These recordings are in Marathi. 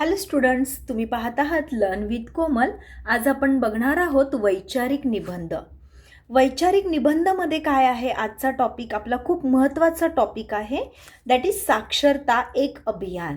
हॅलो स्टुडंट्स तुम्ही पाहत आहात लर्न विथ कोमल. आज आपण बघणार आहोत वैचारिक निबंध. वैचारिक निबंधमध्ये काय आहे? आजचा टॉपिक आपला खूप महत्त्वाचा टॉपिक आहे. दॅट इज साक्षरता एक अभियान.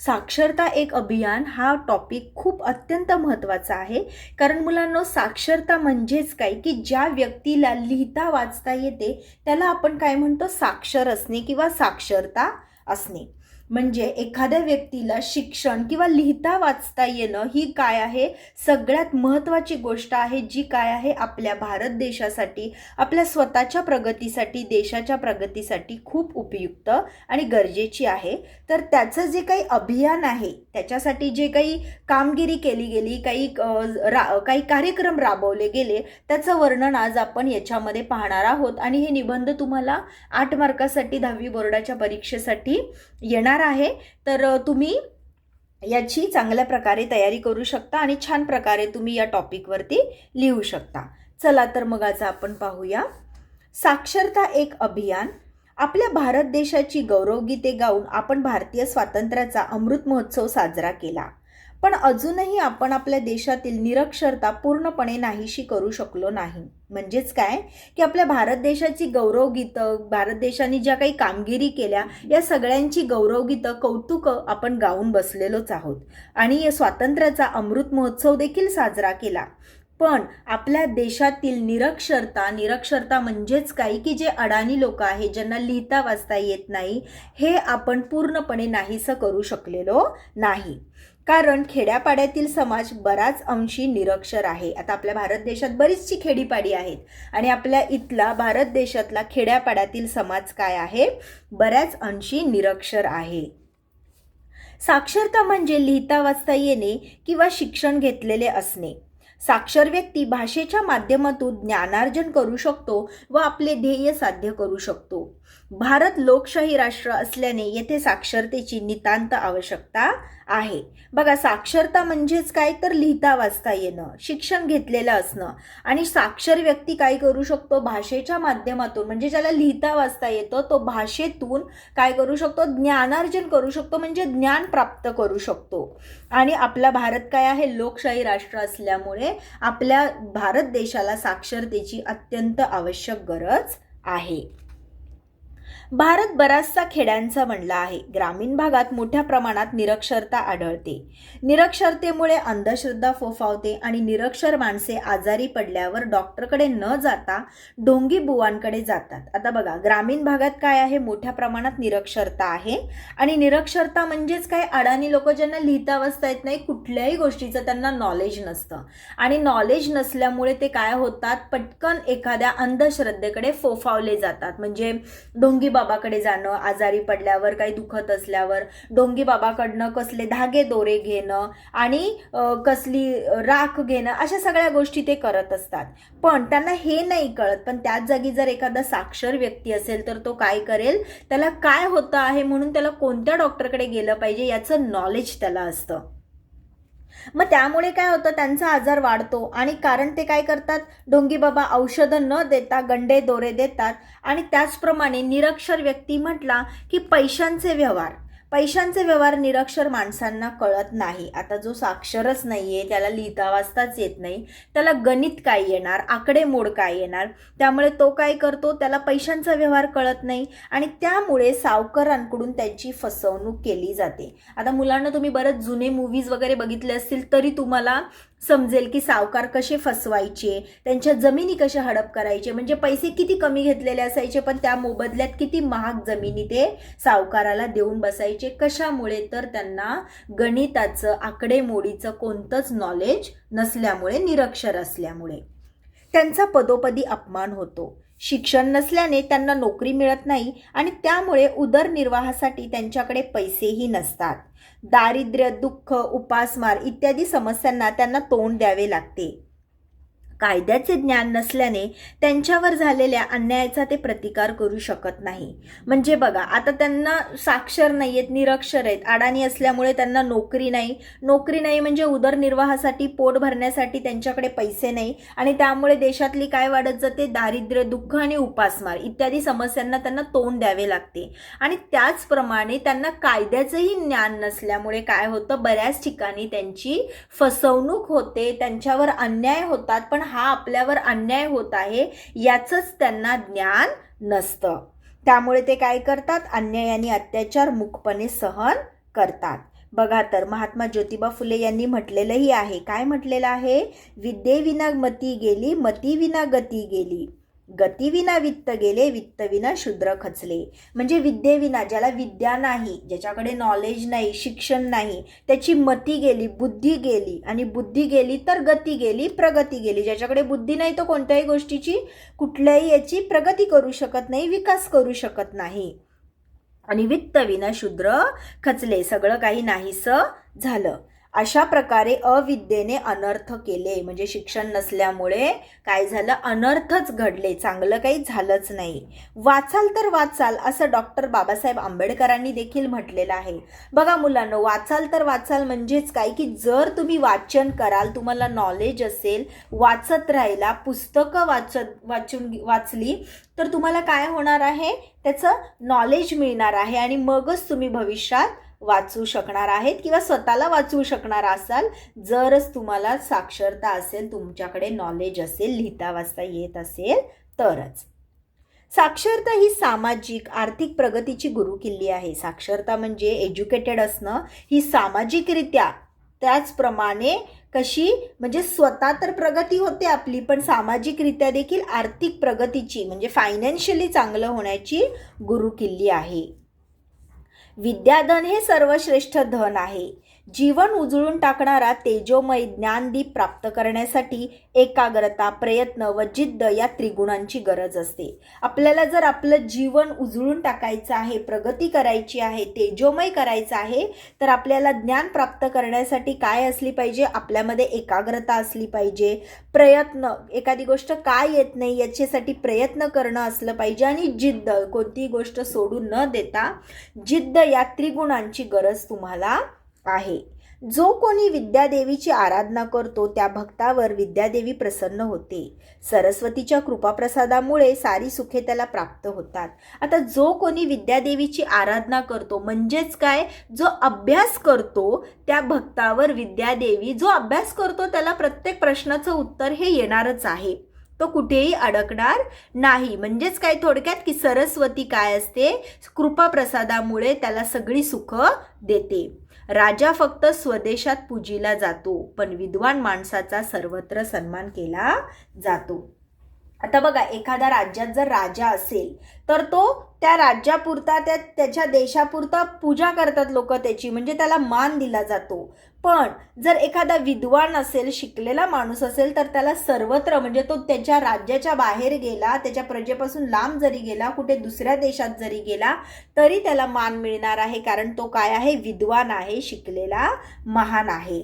साक्षरता एक अभियान हा टॉपिक खूप अत्यंत महत्त्वाचा आहे. कारण मुलांनो साक्षरता म्हणजेच काय? की ज्या व्यक्तीला लिहिता वाचता येते त्याला आपण काय म्हणतो? साक्षर असणे किंवा साक्षरता असणे. म्हणजे एखाद्या व्यक्तीला शिक्षण किंवा लिहिता वाचता येणं ही काय आहे? सगळ्यात महत्त्वाची गोष्ट आहे जी काय आहे? आपल्या भारत देशासाठी आपल्या स्वतःच्या प्रगतीसाठी देशाच्या प्रगतीसाठी खूप उपयुक्त आणि गरजेची आहे. तर त्याचं जे काही अभियान आहे त्याच्यासाठी जे काही कामगिरी केली गेली काही रा काही कार्यक्रम राबवले गेले त्याचं वर्णन आज आपण याच्यामध्ये पाहणार आहोत. आणि हे निबंध तुम्हाला आठ मार्कासाठी दहावी बोर्डाच्या परीक्षेसाठी येणार आहे. तर तुम्ही याची चांगल्या प्रकारे तयारी करू शकता आणि छान प्रकारे तुम्ही या टॉपिकवरती लिहू शकता. चला तर मग आज आपण पाहूया. साक्षरता एक अभियान. आपल्या भारत देशाची गौरवगीते गाऊन आपण भारतीय स्वातंत्र्याचा अमृत महोत्सव साजरा केला. पण अजूनही आपण आपल्या देशातील निरक्षरता पूर्णपणे नाहीशी करू शकलो नाही. म्हणजेच काय? की आपल्या भारत देशाची गौरवगीतं भारत देशाने ज्या काही कामगिरी केल्या या सगळ्यांची गौरवगीतं कौतुकं आपण गाऊन बसलेलोच आहोत. आणि या स्वातंत्र्याचा अमृत महोत्सव देखील साजरा केला. पण आपल्या देशातील निरक्षरता निरक्षरता म्हणजेच काही की जे अडाणी लोक आहेत ज्यांना लिहिता वाचता येत नाही हे आपण पूर्णपणे नाहीसं करू शकलेलो नाही. कारण खेड्यापाड्यातील समाज बराच अंशी निरक्षर आहे. आता आपल्या भारत देशात बरीचशी खेडीपाडी आहेत. आणि आपल्या इथला भारत देशातला खेड्यापाड्यातील समाज काय आहे? बऱ्याच अंशी निरक्षर आहे. साक्षरता म्हणजे लिहिता वाचता येणे किंवा शिक्षण घेतलेले असणे. साक्षर व्यक्ती भाषेच्या माध्यमातून ज्ञानार्जन करू शकतो व आपले ध्येय साध्य करू शकतो. भारत लोकशाही राष्ट्र असल्याने येथे साक्षरतेची नितांत आवश्यकता आहे. बघा साक्षरता म्हणजेच काय? तर लिहिता वाचता येणं शिक्षण घेतलेलं असणं. आणि साक्षर व्यक्ती काय करू शकतो? भाषेच्या माध्यमातून म्हणजे ज्याला लिहिता वाचता येतं तो भाषेतून काय करू शकतो? ज्ञानार्जन करू शकतो म्हणजे ज्ञान प्राप्त करू शकतो. आणि आपला भारत काय आहे? लोकशाही राष्ट्र असल्यामुळे आपल्या भारत देशाला साक्षरतेची अत्यंत आवश्यक गरज आहे. भारत बराचसा खेड्यांचा बनला आहे. ग्रामीण भागात मोठ्या प्रमाणात निरक्षरता आढळते. निरक्षरतेमुळे अंधश्रद्धा फोफावते आणि निरक्षर माणसे आजारी पडल्यावर डॉक्टरकडे न जाता ढोंगी बुवांकडे जातात. आता बघा ग्रामीण भागात काय आहे? मोठ्या प्रमाणात निरक्षरता आहे. आणि निरक्षरता म्हणजेच काय? अडाणी लोक ज्यांना लिहिता वाचता येत नाही कुठल्याही गोष्टीचं त्यांना नॉलेज नसतं. आणि नॉलेज नसल्यामुळे ते काय होतात? पटकन एखाद्या अंधश्रद्धेकडे फोफावले जातात. म्हणजे ढोंगी बाबाकडे जाणं आजारी पडल्यावर काही दुखत असल्यावर डोंगी बाबाकडनं कसले धागे दोरे घेणं आणि कसली राख घेणं अशा सगळ्या गोष्टी ते करत असतात. पण त्यांना हे नाही कळत. पण त्याच जागी जर एखादा साक्षर व्यक्ती असेल तर तो काय करेल? त्याला काय होतं आहे म्हणून त्याला कोणत्या डॉक्टरकडे गेलं पाहिजे याचं नॉलेज त्याला असतं. मग त्यामुळे काय होतं त्यांचा आजार वाढतो. आणि कारण ते काय करतात ढोंगी बाबा औषधं न देता गंडे दोरे देतात. आणि त्याचप्रमाणे निरक्षर व्यक्ती म्हटला की पैशांचे व्यवहार. पैशांचे व्यवहार निरक्षर माणसांना कळत नाही. आता जो साक्षरच नाही आहे त्याला लिहिता वाचताच येत नाही. त्याला गणित काय येणार? आकडेमोड काय येणार? त्यामुळे तो काय करतो? त्याला पैशांचा व्यवहार कळत नाही आणि त्यामुळे सावकारांकडून त्यांची फसवणूक केली जाते. आता मुलांना तुम्ही बरेच जुने मूवीज वगैरे बघितले असतील तरी तुम्हाला समजेल की सावकार कसे फसवायचे त्यांच्या जमिनी कशा हडप करायचे म्हणजे पैसे किती कमी घेतलेले असायचे पण त्या मोबदल्यात किती महाग जमिनी ते सावकाराला देऊन बसायचे कशामुळे? तर त्यांना गणिताचं आकडेमोडीचं कोणतंच नॉलेज नसल्यामुळे निरक्षर असल्यामुळे. त्यांचा पदोपदी अपमान होतो. शिक्षण नसल्याने त्यांना नोकरी मिळत नाही आणि त्यामुळे उदरनिर्वाहासाठी त्यांच्याकडे पैसेही नसतात. दारिद्र्य दुःख उपासमार इत्यादी समस्यांना त्यांना तोंड द्यावे लागते. कायद्याचे ज्ञान नसल्याने त्यांच्यावर झालेल्या अन्यायाचा ते प्रतिकार करू शकत नाही. म्हणजे बघा आता त्यांना साक्षर नाही आहेत निरक्षर आहेत अडाणी असल्यामुळे त्यांना नोकरी नाही. नोकरी नाही म्हणजे उदरनिर्वाहासाठी पोट भरण्यासाठी त्यांच्याकडे पैसे नाही आणि त्यामुळे देशातली काय वाढत जाते? दारिद्र्य दुःख आणि उपासमार इत्यादी समस्यांना त्यांना तोंड द्यावे लागते. आणि त्याचप्रमाणे त्यांना कायद्याचंही ज्ञान नसल्यामुळे काय होतं? बऱ्याच ठिकाणी त्यांची फसवणूक होते त्यांच्यावर अन्याय होतात पण हा आपल्यावर अन्याय होत आहे याचंच त्यांना ज्ञान नसतं. त्यामुळे ते काय करतात? अन्याय आणि अत्याचार मुखपणे सहन करतात. बघा तर महात्मा ज्योतिबा फुले यांनी म्हटलेलंही आहे. काय म्हटलेलं आहे? विद्येविना मती गेली मतीविना गती गेली. गतीविना वित्त गेले वित्तविना शूद्र खचले. म्हणजे विद्येविना ज्याला विद्या नाही ज्याच्याकडे नॉलेज नाही शिक्षण नाही त्याची मती गेली बुद्धी गेली आणि बुद्धी गेली तर गती गेली प्रगती गेली. ज्याच्याकडे बुद्धी नाही तो कोणत्याही गोष्टीची कुठल्याही याची प्रगती करू शकत नाही विकास करू शकत नाही. आणि वित्तविना शूद्र खचले. सगळं काही नाहीसं झालं. अशा प्रकारे अविद्येने अनर्थ केले. म्हणजे शिक्षण नसल्यामुळे काय झालं? अनर्थच घडले. चांगलं काही झालंच नाही. वाचाल तर वाचाल असं डॉक्टर बाबासाहेब आंबेडकरांनी देखील म्हटलेलं आहे. बघा मुलांना वाचाल तर वाचाल म्हणजेच काय? की जर तुम्ही वाचन कराल तुम्हाला नॉलेज असेल वाचत राहिला पुस्तकं वाचत वाचून वाचली तर तुम्हाला काय होणार आहे? त्याचं नॉलेज मिळणार आहे आणि मगच तुम्ही भविष्यात वाचू शकणार आहेत किंवा स्वतःला वाचवू शकणार असाल. जरच तुम्हाला साक्षरता असेल तुमच्याकडे नॉलेज असेल लिहिता वाचता येत असेल तरच. साक्षरता ही सामाजिक आर्थिक प्रगतीची गुरुकिल्ली आहे. साक्षरता म्हणजे एज्युकेटेड असणं ही सामाजिकरित्या त्याचप्रमाणे कशी म्हणजे स्वतः तर प्रगती होते आपली पण सामाजिकरित्या देखील आर्थिक प्रगतीची म्हणजे फायनान्शियली चांगलं होण्याची गुरुकिल्ली आहे. विद्याधन हे सर्वश्रेष्ठ धन आहे. जीवन उजळून टाकणारा तेजोमय ज्ञानदीप प्राप्त करण्यासाठी एकाग्रता प्रयत्न व जिद्द या त्रिगुणांची गरज असते. आपल्याला जर आपलं जीवन उजळून टाकायचं आहे प्रगती करायची आहे तेजोमय करायचं आहे तर आपल्याला ज्ञान प्राप्त करण्यासाठी काय असली पाहिजे? आपल्यामध्ये एकाग्रता असली पाहिजे. प्रयत्न एखादी गोष्ट काय येत नाही याच्यासाठी प्रयत्न करणं असलं पाहिजे आणि जिद्द कोणतीही गोष्ट सोडून न देता जिद्द या त्रिगुणांची गरज तुम्हाला आहे. जो कोणी विद्यादेवीची आराधना करतो त्या भक्तावर विद्यादेवी प्रसन्न होते. सरस्वतीच्या कृपाप्रसादामुळे सारी सुखे त्याला प्राप्त होतात. आता जो कोणी विद्यादेवीची आराधना करतो म्हणजेच काय? जो अभ्यास करतो त्या भक्तावर विद्यादेवी जो अभ्यास करतो त्याला प्रत्येक प्रश्नाचं उत्तर हे येणारच आहे. तो कुठेही अडकणार नाही. म्हणजेच काय? थोडक्यात की सरस्वती काय असते? कृपाप्रसादामुळे त्याला सगळी सुख देते. राजा फक्त स्वदेशात पूजीला जातो पण विद्वान माणसाचा सर्वत्र सन्मान केला जातो. आता बघा एखाद्या राज्यात जर राजा असेल तर तो त्या राज्यापुरता त्या त्याच्या देशापुरता पूजा करतात लोक त्याची. म्हणजे त्याला मान दिला जातो. पण जर एखादा विद्वान असेल शिकलेला माणूस असेल तर त्याला सर्वत्र म्हणजे तो त्याच्या राज्याच्या बाहेर गेला त्याच्या प्रजेपासून लांब जरी गेला कुठे दुसऱ्या देशात जरी गेला तरी त्याला मान मिळणार आहे कारण तो काय आहे? विद्वान आहे शिकलेला महान आहे.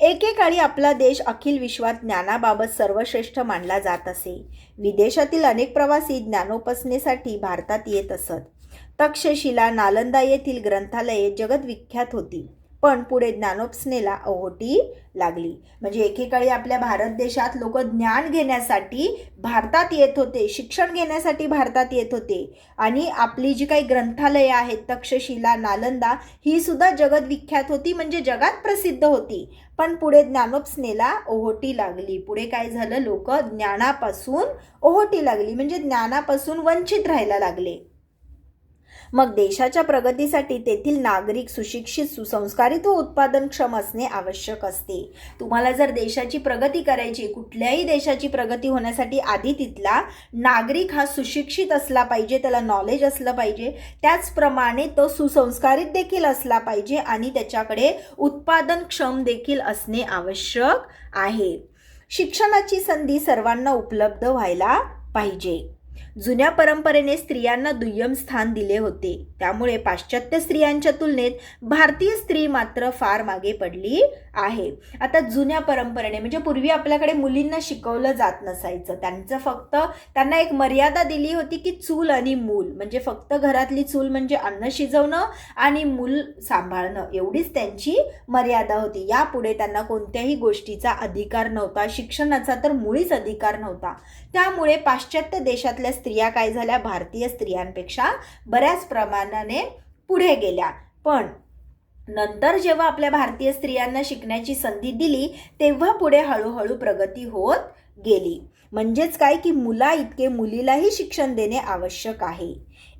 एकेकाळी आपला देश अखिल विश्वात ज्ञानाबाबत सर्वश्रेष्ठ मानला जात असे. विदेशातील अनेक प्रवासी ज्ञानोपासनेसाठी भारतात येत असत. तक्षशिला नालंदा येथील ग्रंथालये जगदविख्यात होती. पण पुढे ज्ञानोपसनेला ओहोटी लागली. म्हणजे एकेकाळी आपल्या भारत देशात लोक ज्ञान घेण्यासाठी भारतात येत होते शिक्षण घेण्यासाठी भारतात येत होते. आणि आपली जी काही ग्रंथालयं आहेत तक्षशिला नालंदा ही सुद्धा जगदविख्यात होती म्हणजे जगात प्रसिद्ध होती. पण पुढे ज्ञानोपसनेला ओहोटी लागली. पुढे काय झालं? लोक ज्ञानापासून ओहोटी लागली. म्हणजे ज्ञानापासून वंचित राहायला लागले. मग देशाच्या प्रगतीसाठी तेथील नागरिक सुशिक्षित सुसंस्कारित व उत्पादनक्षम असणे आवश्यक असते. तुम्हाला जर देशाची प्रगती करायची कुठल्याही देशाची प्रगती होण्यासाठी आधी तिथला नागरिक हा सुशिक्षित असला पाहिजे त्याला नॉलेज असलं पाहिजे त्याचप्रमाणे तो सुसंस्कारित देखील असला पाहिजे आणि त्याच्याकडे उत्पादनक्षम देखील असणे आवश्यक आहे. शिक्षणाची संधी सर्वांना उपलब्ध व्हायला पाहिजे. जुन्या परंपरेने स्त्रियांना दुय्यम स्थान दिले होते. त्यामुळे पाश्चात्य स्त्रियांच्या तुलनेत भारतीय स्त्री मात्र फार मागे पडली आहे. आता जुन्या परंपरेने म्हणजे पूर्वी आपल्याकडे मुलींना शिकवलं जात नसायचं. त्यांचं फक्त त्यांना एक मर्यादा दिली होती की चूल आणि मूल. म्हणजे फक्त घरातली चूल म्हणजे अन्न शिजवणं आणि मूल सांभाळणं. एवढीच त्यांची मर्यादा होती. यापुढे त्यांना कोणत्याही गोष्टीचा अधिकार नव्हता. शिक्षणाचा तर मुळीच अधिकार नव्हता. त्यामुळे पाश्चात्य देशातल्या स्त्रिया काय झाल्या? भारतीय स्त्रियांपेक्षा बऱ्याच प्रमाणाने पुढे गेल्या. पण नंतर जेव्हा आपल्या भारतीय स्त्रियांना शिकण्याची संधी दिली तेव्हा पुढे हळूहळू प्रगती होत गेली. म्हणजेच काय? की मुला इतके मुलीलाही शिक्षण देणे आवश्यक आहे.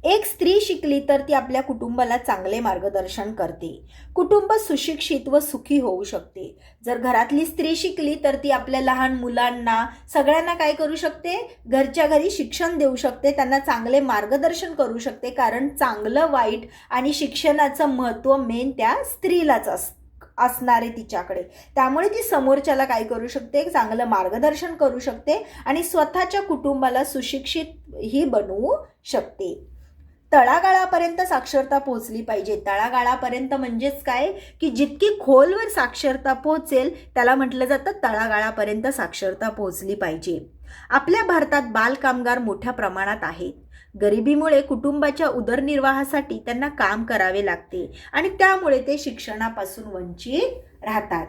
एक स्त्री शिकली तर ती आपल्या कुटुंबाला चांगले मार्गदर्शन करते. कुटुंब सुशिक्षित व सुखी होऊ शकते. जर घरातली स्त्री शिकली तर ती आपल्या लहान मुलांना सगळ्यांना काय करू शकते? घरच्या घरी शिक्षण देऊ शकते. त्यांना चांगले मार्गदर्शन करू शकते. कारण चांगलं वाईट आणि शिक्षणाचं महत्त्व मेन त्या स्त्रीलाच असतं असणार आहे तिच्याकडे. त्यामुळे ती समोरच्याला काय करू शकते? चांगलं मार्गदर्शन करू शकते आणि स्वतःच्या कुटुंबाला सुशिक्षित ही बनवू शकते. तळागाळापर्यंत साक्षरता पोहोचली पाहिजे. तळागाळापर्यंत म्हणजेच काय? की जितकी खोलवर साक्षरता पोहोचेल त्याला म्हटलं जातं तळागाळापर्यंत साक्षरता पोहोचली पाहिजे. आपल्या भारतात बालकामगार मोठ्या प्रमाणात आहेत. गरिबीमुळे कुटुंबाच्या उदरनिर्वाहासाठी त्यांना काम करावे लागते आणि त्यामुळे ते शिक्षणापासून वंचित राहतात.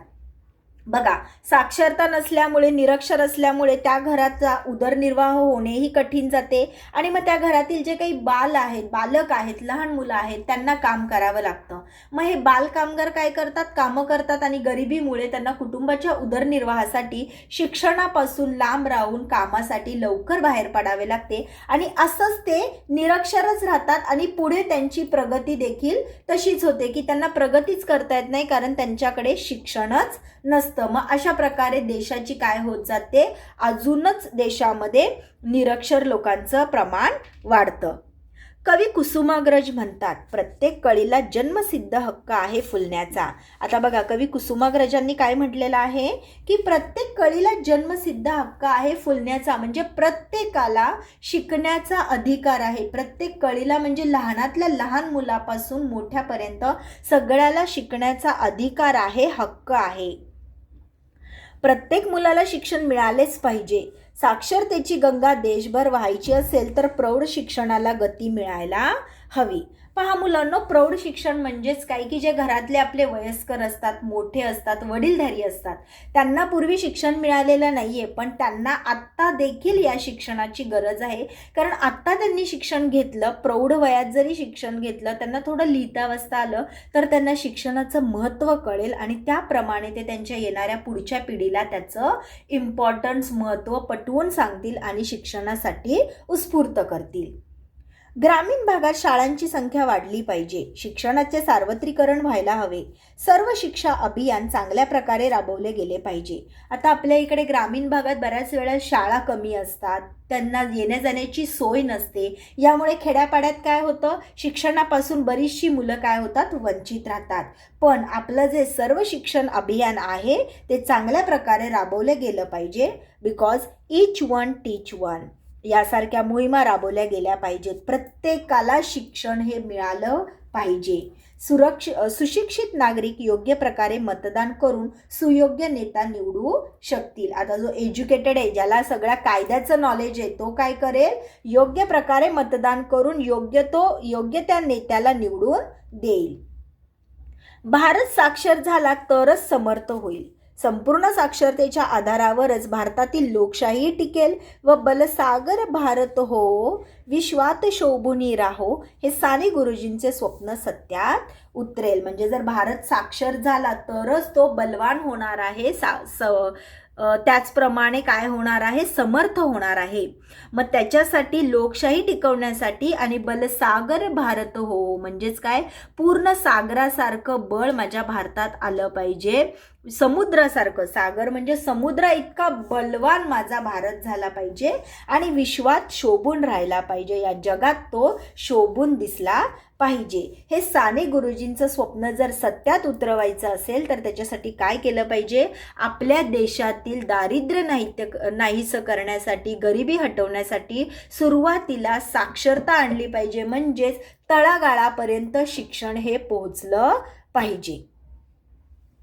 बघा साक्षरता नसल्यामुळे निरक्षर असल्यामुळे त्या घराचा उदरनिर्वाह होणेही कठीण जाते आणि मग त्या घरातील जे काही बाल आहेत बालक आहेत लहान मुलं आहेत त्यांना काम करावं लागतं. मग हे बालकामगार काय करतात? कामं करतात आणि गरिबीमुळे त्यांना कुटुंबाच्या उदरनिर्वाहासाठी शिक्षणापासून लांब राहून कामासाठी लवकर बाहेर पडावे लागते आणि असंच ते निरक्षरच राहतात आणि पुढे त्यांची प्रगती देखील तशीच होते की त्यांना प्रगतीच करता येत नाही कारण त्यांच्याकडे शिक्षणच नसतं. मग अशा प्रकारे देशाची काय होत जाते? अजूनच देशामध्ये निरक्षर लोकांचं प्रमाण वाढतं. कवी कुसुमाग्रज म्हणतात प्रत्येक कळीला जन्मसिद्ध हक्क आहे फुलण्याचा. आता बघा कवी कुसुमाग्रजांनी काय म्हटलेलं आहे? की प्रत्येक कळीला जन्मसिद्ध हक्क आहे फुलण्याचा म्हणजे प्रत्येकाला शिकण्याचा अधिकार आहे. प्रत्येक कळीला म्हणजे लहानातल्या लहान मुलापासून मोठ्यापर्यंत सगळ्याला शिकण्याचा अधिकार आहे हक्क आहे. प्रत्येक मुलाला शिक्षण मिळालेच पाहिजे. साक्षरतेची गंगा देशभर व्हायची असेल तर प्रौढ शिक्षणाला गती मिळायला हवी. पहा मुलांना प्रौढ शिक्षण म्हणजेच काय? की जे घरातले आपले वयस्कर असतात मोठे असतात वडीलधारी असतात त्यांना पूर्वी शिक्षण मिळालेलं नाही आहे पण त्यांना आत्ता देखील या शिक्षणाची गरज आहे. कारण आत्ता त्यांनी शिक्षण घेतलं प्रौढ वयात जरी शिक्षण घेतलं त्यांना थोडं लिहिता वाचता आलं तर त्यांना शिक्षणाचं महत्त्व कळेल आणि त्याप्रमाणे ते त्यांच्या येणाऱ्या पुढच्या पिढीला त्याचं इम्पॉर्टन्स महत्त्व पटवून सांगतील आणि शिक्षणासाठी उत्स्फूर्त करतील. ग्रामीण भागात शाळांची संख्या वाढली पाहिजे. शिक्षणाचे सार्वत्रिकरण व्हायला हवे. सर्व शिक्षा अभियान चांगल्या प्रकारे राबवले गेले पाहिजे. आता आपल्या इकडे ग्रामीण भागात बऱ्याच वेळा शाळा कमी असतात. त्यांना येण्या जाण्याची सोय नसते. यामुळे खेड्यापाड्यात काय होतं? शिक्षणापासून बरीचशी मुलं काय होतात? वंचित राहतात. पण आपलं जे सर्व शिक्षण अभियान आहे ते चांगल्या प्रकारे राबवलं गेलं पाहिजे. Because each one teach one. यासारख्या मोहिमा राबवल्या गेल्या पाहिजेत. प्रत्येकाला शिक्षण हे मिळालं पाहिजे. सुरक्ष सुशिक्षित नागरिक योग्य प्रकारे मतदान करून सुयोग्य नेता निवडू शकतील. आता जो एज्युकेटेड आहे ज्याला सगळ्या कायद्याचं नॉलेज आहे तो काय करेल? योग्य प्रकारे मतदान करून योग्य तो योग्य त्या नेत्याला निवडून देईल. भारत साक्षर झाला तरच समर्थ होईल. संपूर्ण साक्षरतेच्या आधारावरच भारतातील लोकशाही टिकेल व बलसागर भारत हो विश्वात शोभुनी राहो हे साने गुरुजींचे स्वप्न सत्यात उतरेल. म्हणजे जर भारत साक्षर झाला तरच तो बलवान होणार आहे सा स त्याचप्रमाणे काय होणार आहे? समर्थ होणार आहे. मग त्याच्यासाठी लोकशाही टिकवण्यासाठी आणि बलसागर भारत हो म्हणजेच काय? पूर्ण सागरासारखं बळ माझ्या भारतात आलं पाहिजे. समुद्रासारखं. सागर म्हणजे समुद्र इतका बलवान माझा भारत झाला पाहिजे आणि विश्वात शोभून राहिला पाहिजे. या जगात तो शोभून दिसला पाहिजे. हे साने गुरुजींचं स्वप्न जर सत्यात उतरवायचं असेल तर त्याच्यासाठी काय केलं पाहिजे? आपल्या देशातील दारिद्र्य नाहीत्य नाहीसं करण्यासाठी गरिबी हटवण्यासाठी सुरुवातीला साक्षरता आणली पाहिजे. म्हणजेच तळागाळापर्यंत शिक्षण हे पोहोचलं पाहिजे.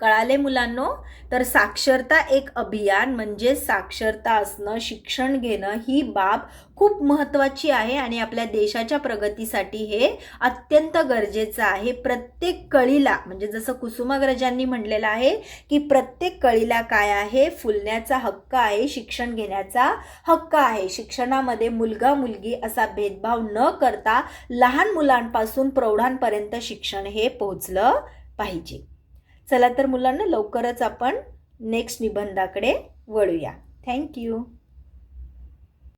कळाले मुलांनो? तर साक्षरता एक अभियान म्हणजे साक्षरता असणं शिक्षण घेणं ही बाब खूप महत्त्वाची आहे आणि आपल्या देशाच्या प्रगतीसाठी हे अत्यंत गरजेचं आहे. प्रत्येक कळीला म्हणजे जसं कुसुमाग्रजांनी म्हणलेलं आहे की प्रत्येक कळीला काय आहे? फुलण्याचा हक्क आहे शिक्षण घेण्याचा हक्क आहे. शिक्षणामध्ये मुलगा मुलगी असा भेदभाव न करता लहान मुलांपासून प्रौढांपर्यंत शिक्षण हे पोहोचलं पाहिजे. चला तर मुलांना लवकरच आपण नेक्स्ट निबंधाकडे वळूया. थँक्यू